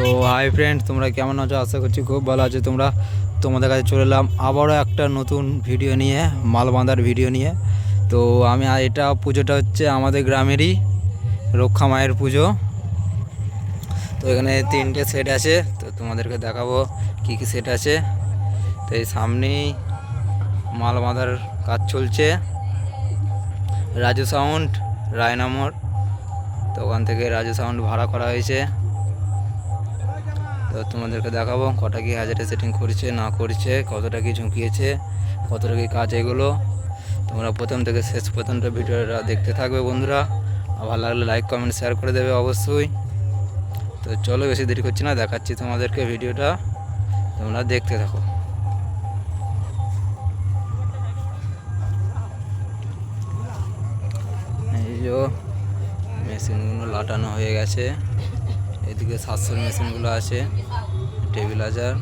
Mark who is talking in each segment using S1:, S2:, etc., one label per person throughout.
S1: তো hi friend তোমরা কেমন আছো? আশা করছি খুব ভালো আছো। তোমরা তোমাদের কাছে চলে এলাম আবারও একটা নতুন ভিডিও নিয়ে মাল বাঁধার ভিডিও নিয়ে। তো, আমি এটা পুজোটা হচ্ছে আমাদের গ্রামেরই রক্ষা মায়ের পুজো। তো, এখানে তিনটে সেট আছে। তো, তোমাদেরকে দেখাবো কি কি সেট আছে। তো, এই সামনেই মাল বাঁধার কাজ চলছে। রাজু সাউন্ড রায়নামর তো, ওখান থেকে রাজু সাউন্ড ভাড়া করা হয়েছে। তো তোমাদেরকে দেখাবো কটা কি হাজারে সেটিং করছে, না করছে, কতটা কি ঝুঁকিয়েছে, কতটা কি কাজ এগুলো। তোমরা প্রথম থেকে শেষ পর্যন্ত ভিডিওটা দেখতে থাকবে বন্ধুরা। ভালো লাগলে লাইক কমেন্ট শেয়ার করে দেবে অবশ্যই। তো চলো বেশি দেরি করছি না, দেখাচ্ছি তোমাদেরকে ভিডিওটা। তোমরা দেখতে থাকো। এই যে, মেশিনগুলো লাটানো হয়ে গেছে। এদিকে সাতশোর মেশিনগুলো আছে, টেবিল হাজার,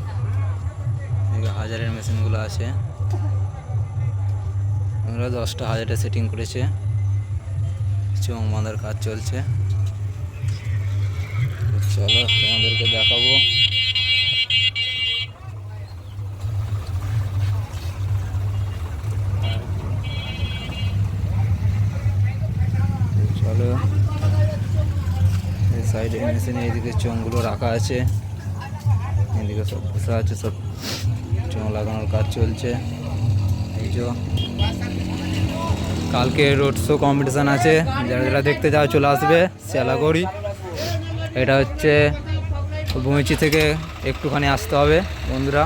S1: এদিকে হাজারের মেশিনগুলো আছে। ওরা দশটা হাজারে সেটিং করেছে চোখ বাঁধার কাজ চলছে। চলো তোমাদেরকে দেখাবো। চলো। সাইডে মেশিনে, এইদিকে চোঙগুলো রাখা আছে। এদিকে সব বসে আছে, সব চোঙ লাগানোর কাজ চলছে। এই যে কালকে রোড শো কম্পিটিশান আছে। যারা যারা দেখতে যাও, চলে আসবে শিয়ালাগড়ি এটা হচ্ছে বমিচি থেকে একটুখানি আসতে হবে, বন্ধুরা।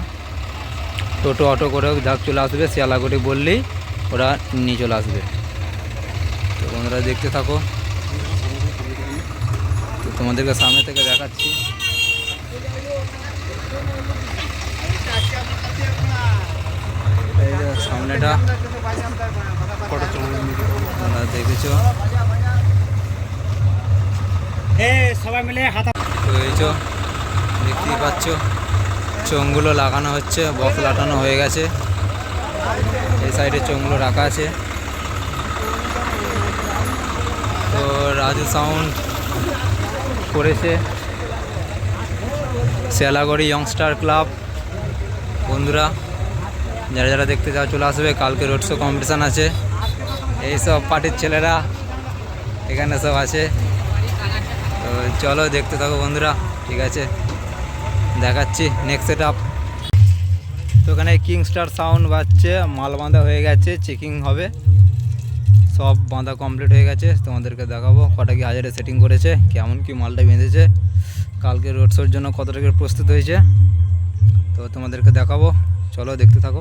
S1: টোটো অটো করে যাক, চলে আসবে শিয়ালাগড়ি বললেই ওরা নিয়ে চলে আসবে। তো বন্ধুরা, দেখতে থাকো। তোমাদেরকে সামনে থেকে দেখাচ্ছি। এই যে সামনেটা তোমরা দেখেছ।
S2: সবাই মিলে
S1: তো দেখতেই পাচ্ছ চোঙগুলো লাগানো হচ্ছে বক্স লাটানো হয়ে গেছে। এই সাইডে চোঙগুলো রাখা আছে। তো রাজু সাউন্ড করেছে। শিয়ালাগড়ি ইয়ংস্টার ক্লাব বন্ধুরা, যারা যারা দেখতে চাও চলে আসবে। কালকে রোড শো কম্পিটিশান আছে। এইসব পার্টির ছেলেরা এখানে সব আছে। তো চলো দেখতে থাকো বন্ধুরা, ঠিক আছে? দেখাচ্ছি নেক্সট সেট আপ তো এখানে কিংস্টার সাউন্ড বাজছে মাল বাঁধা হয়ে গেছে চেকিং হবে। সব বাঁধা কমপ্লিট হয়ে গেছে, তোমাদেরকে দেখাবো কটা কি হাজারে সেটিং করেছে, কেমন কি মালটা বেঁধেছে। কালকে রোড শোর জন্য কত টাকার প্রস্তুত হয়েছে, তো তোমাদেরকে দেখাবো। চলো দেখতে থাকো।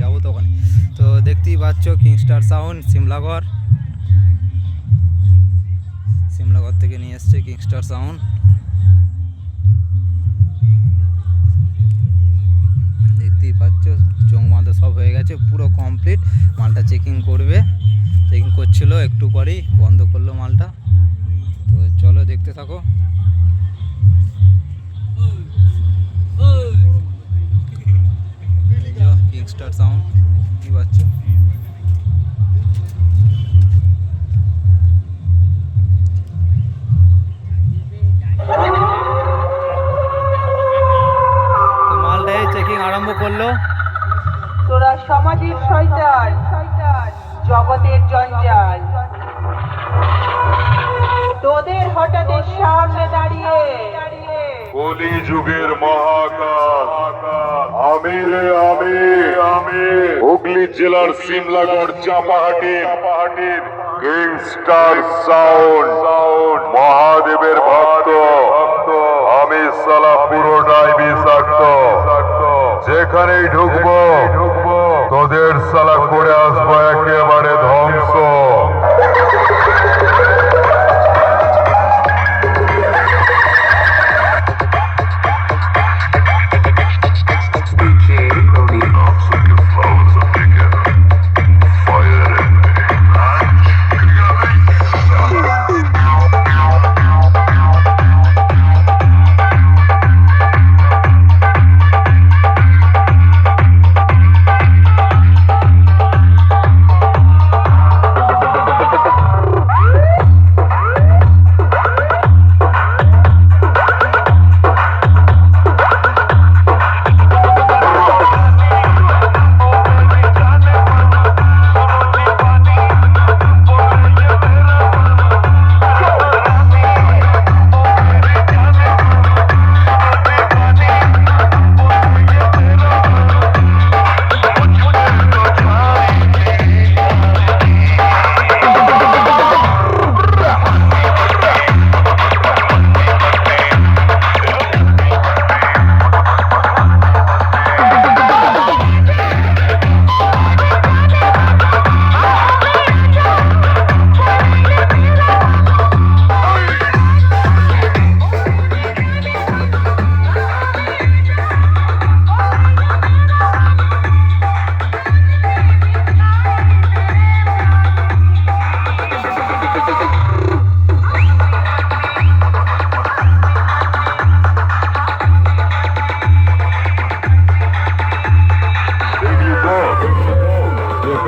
S1: যাব তো ওখানে। তো দেখতেই পাচ্ছ কিংস্টার সাউন্ড সিমলাগড় সিমলাগড় থেকে নিয়ে এসছে কিংস্টার সাউন্ড পাচ্ছ চোখ মাথা সব হয়ে গেছে, পুরো কমপ্লিট মালটা চেকিং করবে চেকিং করছিল, একটু পরেই বন্ধ করল মালটা। তো চলো দেখতে থাকো। কিংস্টার সাউন্ড কি পাচ্ছ
S3: তোরা সমাজের শয়তান, জগতের জঞ্জাল। তোদের হঠাৎ সামনে দাঁড়িয়ে।
S4: কলি যুগের মহাকাল। আমি রে আমি হুগলি জেলার সিমলাগড় চাপাহাটির চাপাহাটির কিংস্টার সাউন্ড। সাউন্ড মহাদেবের ভক্ত। আমি সালা পুরোটাই বিষাক্ত। যেখানেই ঢুকবো ঢুকবো তোদের সালা করে আসব একেবারে ধ্বংস।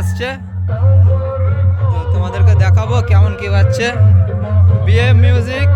S1: এসছে। তো তোমাদেরকে দেখাবো কেমন কি বাজছে। BM music